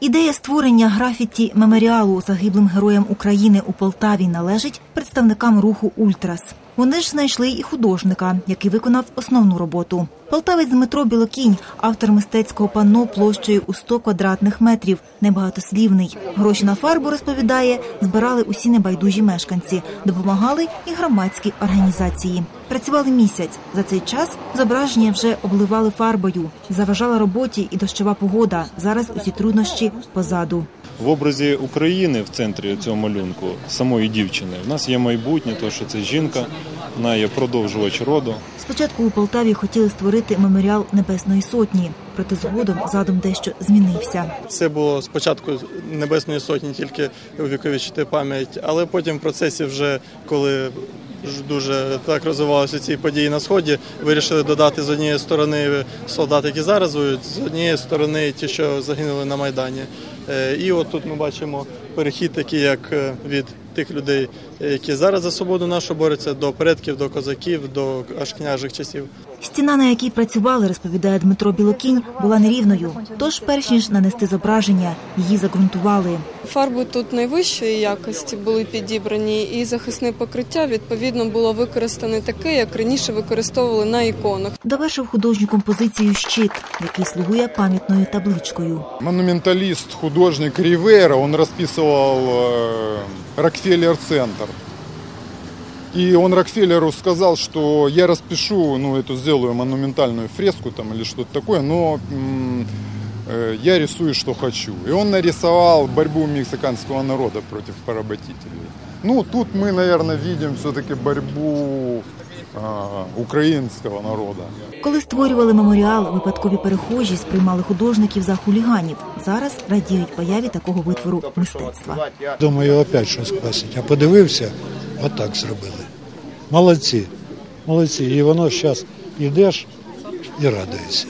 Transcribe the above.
Ідея створення графіті меморіалу загиблим героям України у Полтаві належить представникам руху Ультрас. Вони ж знайшли і художника, який виконав основну роботу. Полтавець Дмитро Білокінь, автор мистецького панно площею у 100 квадратних метрів, небагатослівний. Гроші на фарбу розповідає, збирали усі небайдужі мешканці, допомагали і громадські організації. Працювали місяць. За цей час зображення вже обливали фарбою. Заважала роботі і дощова погода. Зараз усі труднощі позаду. В образі України в центрі цього малюнку самої дівчини в нас є майбутнє, тому що це жінка, вона є продовжувач роду. Спочатку у Полтаві хотіли створити меморіал Небесної Сотні, проте згодом задум дещо змінився. Це було спочатку Небесної Сотні тільки увіковічити пам'ять, але потім в процесі, вже коли дуже так розвивалися ці події на сході, вирішили додати з однієї сторони солдат, які зараз воюють, з однієї сторони ті, що загинули на майдані. Е, І от тут ми бачимо перехід, такий як е, від тих людей, які зараз за свободу нашу борються, до предків, до козаків, до аж княжих часів. Стіна, на якій працювали, розповідає Дмитро Білокінь, була нерівною. Тож, перш ніж нанести зображення, її загрунтували. Фарби тут найвищої якості були підібрані, і захисне покриття відповідно було використане таке, як раніше використовували на іконах. Довершив художню композицію щит, який слугує пам'ятною табличкою. Монументалист, художник Ривера, он расписывал э, Рокфеллер-центр. И он Рокфеллеру сказал, что я распишу, ну, эту сделаю монументальную фреску там или что-то такое, но м, э, я рисую, что хочу. И он нарисовал борьбу мексиканского народа против поработителей. Ну, тут мы, наверное, видим все-таки борьбу а, украинского народа. Коли створювали меморіал, випадкові перехожі сприймали художників за хуліганів. Зараз радіють появі такого витвору мистецтва. Думаю, опять щось класить. А подивився, отак зробили. Молодці, молодці. І воно зараз йдеш і радуєшся.